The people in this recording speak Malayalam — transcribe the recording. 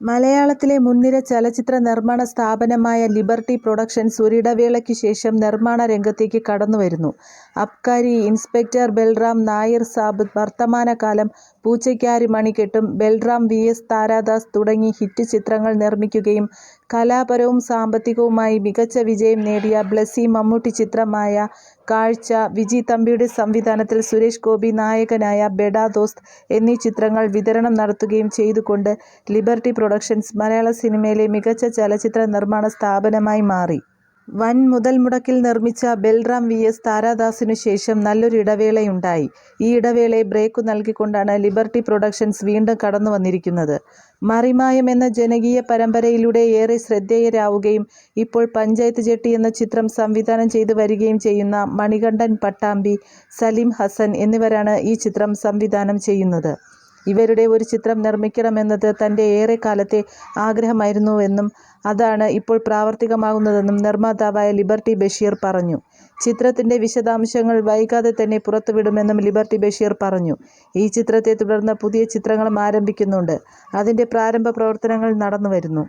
മലയാളത്തിലെ മുൻനിര ചലച്ചിത്ര നിർമ്മാണ സ്ഥാപനമായ ലിബർട്ടി പ്രൊഡക്ഷൻസ് ഒരിടവേളയ്ക്ക് ശേഷം നിർമ്മാണ രംഗത്തേക്ക് കടന്നുവരുന്നു. Abkari, inspector Balram, Nair Saab, Varthamanakalam, Poochakkaru Manikettum, Balram V. S. Tharadas തുടങ്ങി ഹിറ്റ് ചിത്രങ്ങൾ നിർമ്മിക്കുകയും കലാപരവും സാമ്പത്തികവുമായി മികച്ച വിജയം നേടിയ ബ്ലസി മമ്മൂട്ടി ചിത്രമായ കാഴ്ച, വിജി തമ്പിയുടെ സംവിധാനത്തിൽ സുരേഷ് ഗോപി നായകനായ ബെഡാ ദോസ്ത് എന്നീ ചിത്രങ്ങൾ വിതരണം നടത്തുകയും ചെയ്തുകൊണ്ട് ലിബർട്ടി പ്രൊഡക്ഷൻസ് മലയാള സിനിമയിലെ മികച്ച ചലച്ചിത്ര നിർമ്മാണ സ്ഥാപനമായി മാറി. വൻ മുതൽ മുടക്കിൽ നിർമ്മിച്ച ബൽറാം വി. എസ്. താരാദാസിനു ശേഷം നല്ലൊരു ഇടവേളയുണ്ടായി. ഈ ഇടവേളയെ ബ്രേക്ക് നൽകിക്കൊണ്ടാണ് ലിബർട്ടി പ്രൊഡക്ഷൻസ് വീണ്ടും കടന്നു വന്നിരിക്കുന്നത് മറിമായം എന്ന ജനകീയ പരമ്പരയിലൂടെ ഏറെ ശ്രദ്ധേയരാവുകയും ഇപ്പോൾ പഞ്ചായത്ത് ജെട്ടി എന്ന ചിത്രം സംവിധാനം ചെയ്തു വരികയും ചെയ്യുന്ന മണികണ്ഠൻ പട്ടാമ്പി, സലീം ഹസൻ എന്നിവരാണ് ഈ ചിത്രം സംവിധാനം ചെയ്യുന്നത്. ഇവരുടെ ഒരു ചിത്രം നിർമ്മിക്കണമെന്നത് തന്റെ ഏറെക്കാലത്തെ ആഗ്രഹമായിരുന്നുവെന്നും അതാണ് ഇപ്പോൾ പ്രാവർത്തികമാകുന്നതെന്നും നിർമ്മാതാവായ ലിബർട്ടി ബഷീർ പറഞ്ഞു. ചിത്രത്തിന്റെ വിശദാംശങ്ങൾ വൈകാതെ തന്നെ പുറത്തുവിടുമെന്നും ലിബർട്ടി ബഷീർ പറഞ്ഞു. ഈ ചിത്രത്തെ തുടർന്ന് പുതിയ ചിത്രങ്ങളും ആരംഭിക്കുന്നുണ്ട്. അതിന്റെ പ്രാരംഭ പ്രവർത്തനങ്ങൾ നടന്നുവരുന്നു.